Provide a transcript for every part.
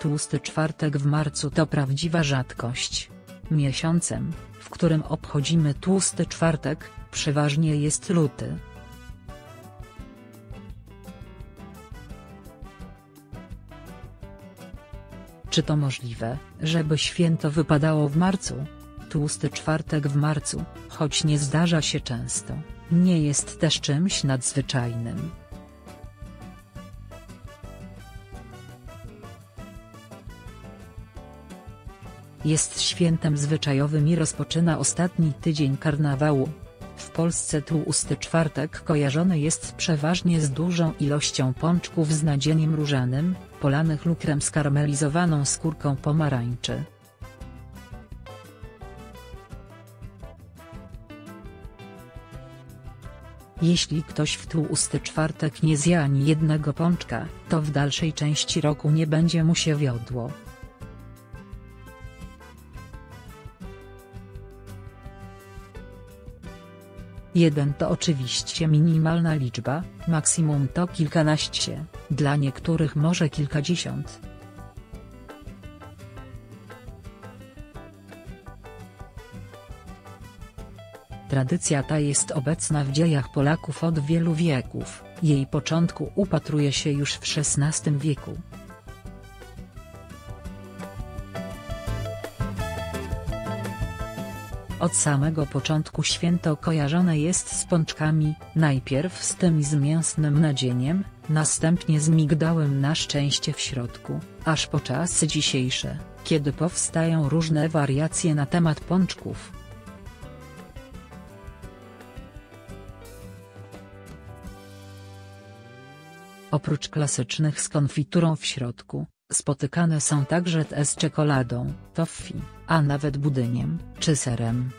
Tłusty czwartek w marcu to prawdziwa rzadkość. Miesiącem, w którym obchodzimy tłusty czwartek, przeważnie jest luty. Czy to możliwe, żeby święto wypadało w marcu? Tłusty czwartek w marcu, choć nie zdarza się często, nie jest też czymś nadzwyczajnym. Jest świętem zwyczajowym i rozpoczyna ostatni tydzień karnawału. W Polsce tłusty czwartek kojarzony jest przeważnie z dużą ilością pączków z nadzieniem różanym, polanych lukrem skarmelizowaną skórką pomarańczy. Jeśli ktoś w tłusty czwartek nie zje ani jednego pączka, to w dalszej części roku nie będzie mu się wiodło. Jeden to oczywiście minimalna liczba, maksimum to kilkanaście, dla niektórych może kilkadziesiąt. Tradycja ta jest obecna w dziejach Polaków od wielu wieków, jej początku upatruje się już w XVI wieku. Od samego początku święto kojarzone jest z pączkami, najpierw z tym z mięsnym nadzieniem, następnie z migdałem na szczęście w środku, aż po czasy dzisiejsze, kiedy powstają różne wariacje na temat pączków. Oprócz klasycznych z konfiturą w środku, spotykane są także te z czekoladą, toffee, a nawet budyniem, czy serem.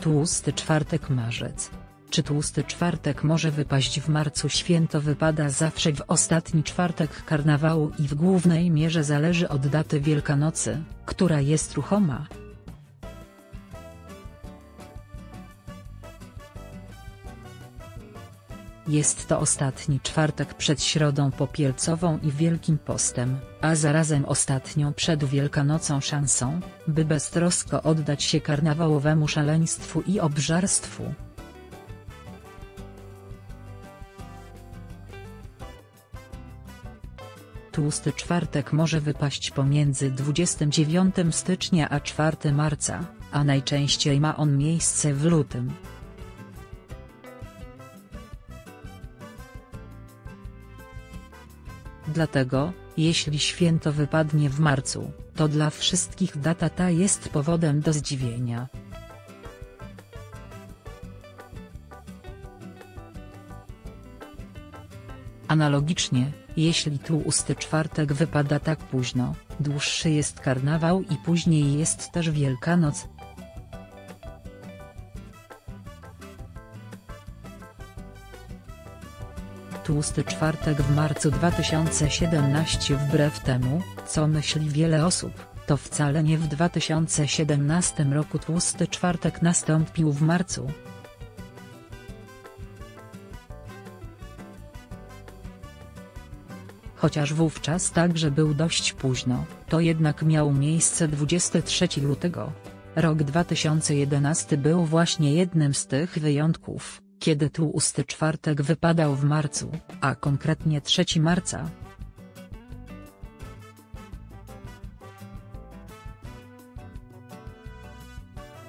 Tłusty czwartek marzec. Czy tłusty czwartek może wypaść w marcu święto wypada zawsze w ostatni czwartek karnawału i w głównej mierze zależy od daty Wielkanocy, która jest ruchoma. Jest to ostatni czwartek przed Środą Popielcową i Wielkim Postem, a zarazem ostatnią przed Wielkanocą szansą, by beztrosko oddać się karnawałowemu szaleństwu i obżarstwu. Tłusty czwartek może wypaść pomiędzy 29 stycznia a 4 marca, a najczęściej ma on miejsce w lutym. Dlatego, jeśli święto wypadnie w marcu, to dla wszystkich data ta jest powodem do zdziwienia. Analogicznie, jeśli tłusty czwartek wypada tak późno, dłuższy jest karnawał i później jest też Wielkanoc, Tłusty czwartek w marcu 2017 Wbrew temu, co myśli wiele osób, to wcale nie w 2017 roku Tłusty czwartek nastąpił w marcu. Chociaż wówczas także był dość późno, to jednak miał miejsce 23 lutego. Rok 2011 był właśnie jednym z tych wyjątków kiedy tłusty czwartek wypadał w marcu, a konkretnie 3 marca.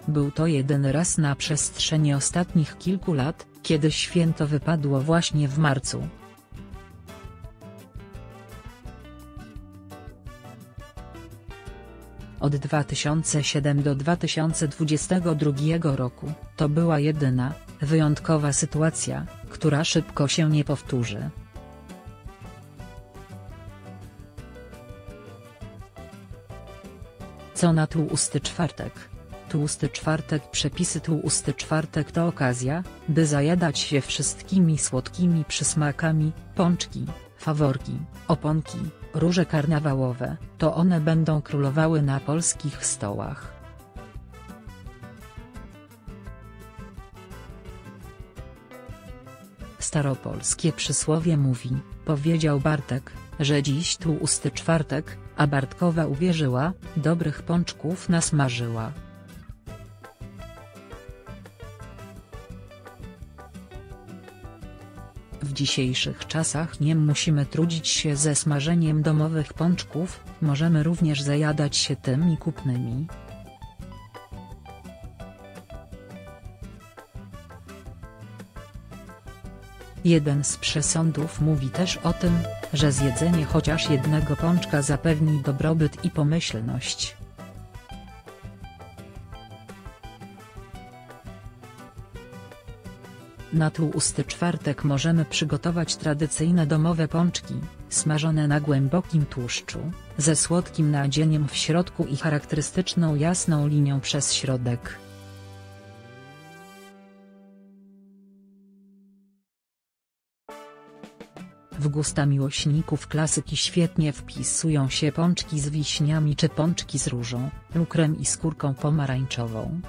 Był to jedyny raz na przestrzeni ostatnich kilku lat, kiedy święto wypadło właśnie w marcu. Od 2007 do 2022 roku, to była jedyna, wyjątkowa sytuacja, która szybko się nie powtórzy. Co na tłusty czwartek? Tłusty czwartek Przepisy tłusty czwartek to okazja, by zajadać się wszystkimi słodkimi przysmakami, pączki, faworki, oponki, róże karnawałowe, to one będą królowały na polskich stołach. Staropolskie przysłowie mówi, powiedział Bartek, że dziś tłusty czwartek, a Bartkowa uwierzyła, dobrych pączków nasmażyła. W dzisiejszych czasach nie musimy trudzić się ze smażeniem domowych pączków, możemy również zajadać się tymi kupnymi. Jeden z przesądów mówi też o tym, że zjedzenie chociaż jednego pączka zapewni dobrobyt i pomyślność. Na tłusty czwartek możemy przygotować tradycyjne domowe pączki, smażone na głębokim tłuszczu, ze słodkim nadzieniem w środku i charakterystyczną jasną linią przez środek. W gusta miłośników klasyki świetnie wpisują się pączki z wiśniami czy pączki z różą, lukrem i skórką pomarańczową.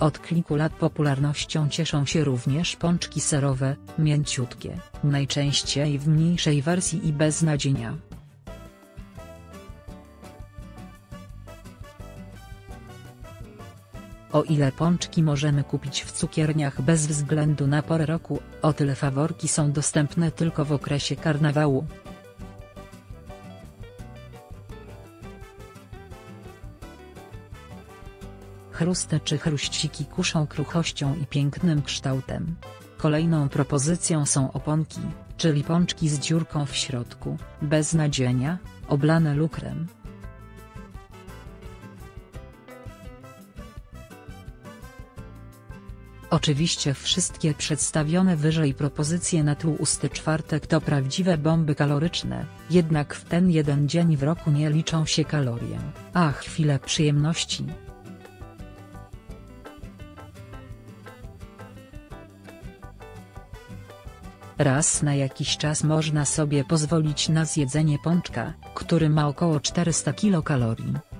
Od kilku lat popularnością cieszą się również pączki serowe, mięciutkie, najczęściej w mniejszej wersji i bez nadzienia. O ile pączki możemy kupić w cukierniach bez względu na porę roku, o tyle faworki są dostępne tylko w okresie karnawału. Chruste czy chruściki kuszą kruchością i pięknym kształtem. Kolejną propozycją są oponki, czyli pączki z dziurką w środku, bez nadzienia, oblane lukrem. Oczywiście wszystkie przedstawione wyżej propozycje na tłusty czwartek to prawdziwe bomby kaloryczne, jednak w ten jeden dzień w roku nie liczą się kalorie, a chwile przyjemności. Raz na jakiś czas można sobie pozwolić na zjedzenie pączka, który ma około 400 kilokalorii.